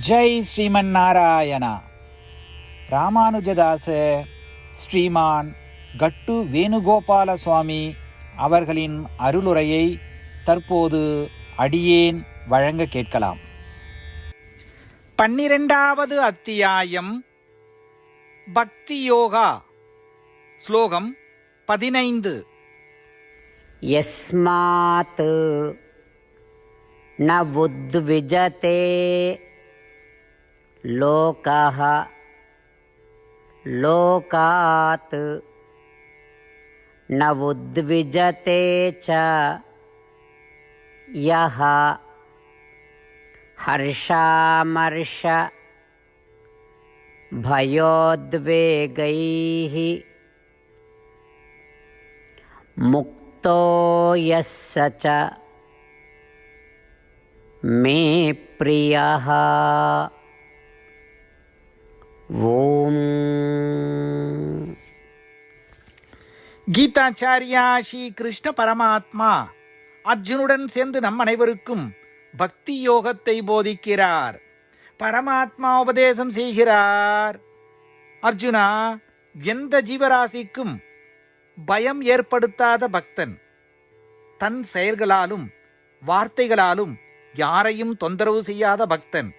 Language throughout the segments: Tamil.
ஜெய் ஸ்ரீமன் நாராயணா ராமானுஜதாச ஸ்ரீமான் கட்டு வேணுகோபால சுவாமி அவர்களின் அருளுரையை தற்போது அடியேன் வழங்க கேட்கலாம் பன்னிரெண்டாவது அத்தியாயம் பக்தி யோகா ஸ்லோகம் பதினைந்து यस्मात् न उद्विजते लोकः लोकात् न उद्विजते च। यः हर्षामर्ष भयोद्वेगैः मुक्तो यः स च मे प्रियः ஓம். கீதாச்சாரியா ஸ்ரீ கிருஷ்ண பரமாத்மா அர்ஜுனுடன் சேர்ந்து நம் அனைவருக்கும் பக்தி யோகத்தை போதிக்கிறார். பரமாத்மா உபதேசம் செய்கிறார். அர்ஜுனா எந்த ஜீவராசிக்கும் பயம் ஏற்படுத்தாத பக்தன். தன் செயல்களாலும் வார்த்தைகளாலும் யாரையும் தொந்தரவு செய்யாத பக்தன்.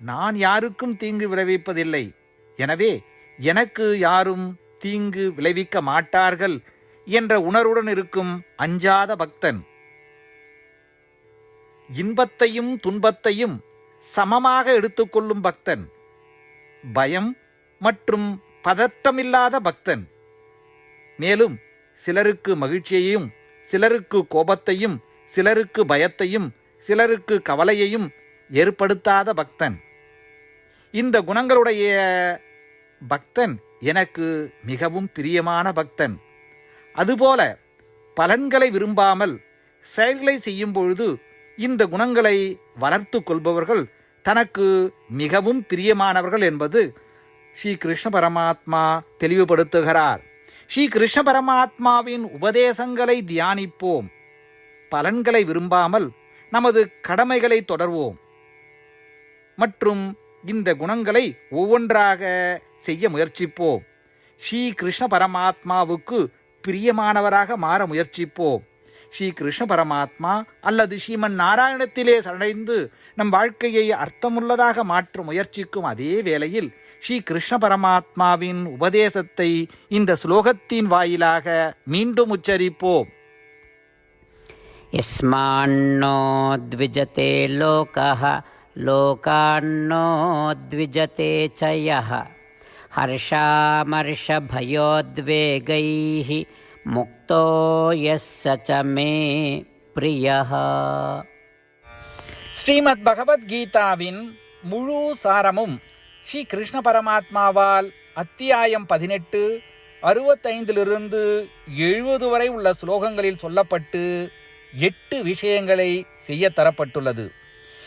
நான் யாருக்கும் தீங்கு விளைவிப்பதில்லை. எனவே எனக்கு யாரும் தீங்கு விளைவிக்க மாட்டார்கள் என்ற உணர்வுடன் இருக்கும் அஞ்சாத பக்தன். இன்பத்தையும் துன்பத்தையும் சமமாக எடுத்துக்கொள்ளும் பக்தன். பயம் மற்றும் பதற்றமில்லாத பக்தன். மேலும் சிலருக்கு மகிழ்ச்சியையும் சிலருக்கு கோபத்தையும் சிலருக்கு பயத்தையும் சிலருக்கு கவலையையும் ஏற்படுத்தாத பக்தன். இந்த குணங்களுடைய பக்தன் எனக்கு மிகவும் பிரியமான பக்தன். அதுபோல பலன்களை விரும்பாமல் செயல்களை செய்யும் பொழுது இந்த குணங்களை வளர்த்து கொள்பவர்கள் தனக்கு மிகவும் பிரியமானவர்கள் என்பது ஸ்ரீ கிருஷ்ண பரமாத்மா தெளிவுபடுத்துகிறார். ஸ்ரீ கிருஷ்ண பரமாத்மாவின் உபதேசங்களை தியானிப்போம். பலன்களை விரும்பாமல் நமது கடமைகளை தொடர்வோம். மற்றும் இந்த குணங்களை ஒவ்வொன்றாக செய்ய முயற்சிப்போம் ஸ்ரீ கிருஷ்ண பரமாத்மாவுக்கு பிரியமானவராக மாற முயற்சிப்போம் ஸ்ரீ கிருஷ்ண பரமாத்மா அல்லது ஸ்ரீமன் நாராயணத்திலே சடைந்து நம் வாழ்க்கையை அர்த்தமுள்ளதாக மாற்ற முயற்சிக்கும் அதே வேளையில் ஸ்ரீ கிருஷ்ண பரமாத்மாவின் உபதேசத்தை இந்த ஸ்லோகத்தின் வாயிலாக மீண்டும் உச்சரிப்போம் यस्मान्नो द्विजते लोकः लोकान्नो द्विजते च यः हर्षामर्षभयोद्वेगैः मुक्तो यः स च मे प्रियः ஸ்ரீமத் பகவத்கீதாவின் முழு சாரமும் ஸ்ரீ கிருஷ்ண பரமாத்மாவால் அத்தியாயம் பதினெட்டு அறுபத்தைந்திலிருந்து எழுபது வரை உள்ள ஸ்லோகங்களில் சொல்லப்பட்டு எட்டு விஷயங்களை செய்ய தரப்பட்டுள்ளது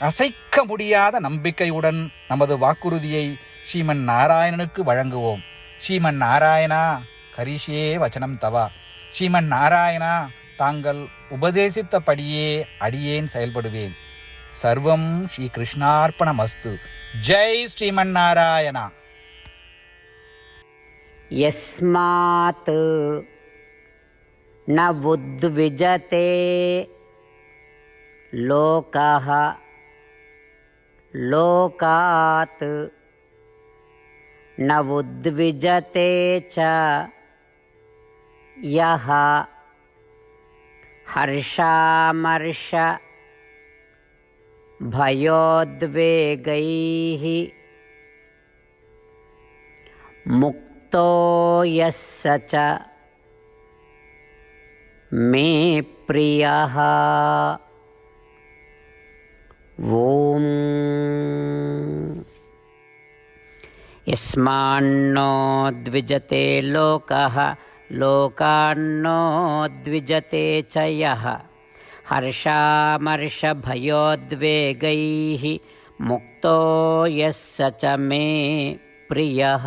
அசைக்க முடியாத நம்பிக்கையுடன் நமது வாக்குறுதியை ஸ்ரீமன் நாராயணனுக்கு வழங்குவோம் ஸ்ரீமன் நாராயணா கரிஷே வச்சனம் தவா ஸ்ரீமன் நாராயணா தாங்கள் உபதேசித்தபடியே அடியேன் செயல்படுவேன் சர்வம் ஸ்ரீ கிருஷ்ணார்ப்பணமஸ்து ஜெய் ஸ்ரீமன் நாராயணா यस्मात् न उद्विजते लोकः लोकात् न उद्विजते च यः हर्षामर्ष भयोद्वेगैः मुक्तो यः स च मे प्रियः ॐ यस्मान्नो द्विजते लोकः लोकान्नो द्विजते च यः हर्षामर्षभयोद्वेगैः मुक्तो यः स च मे प्रियः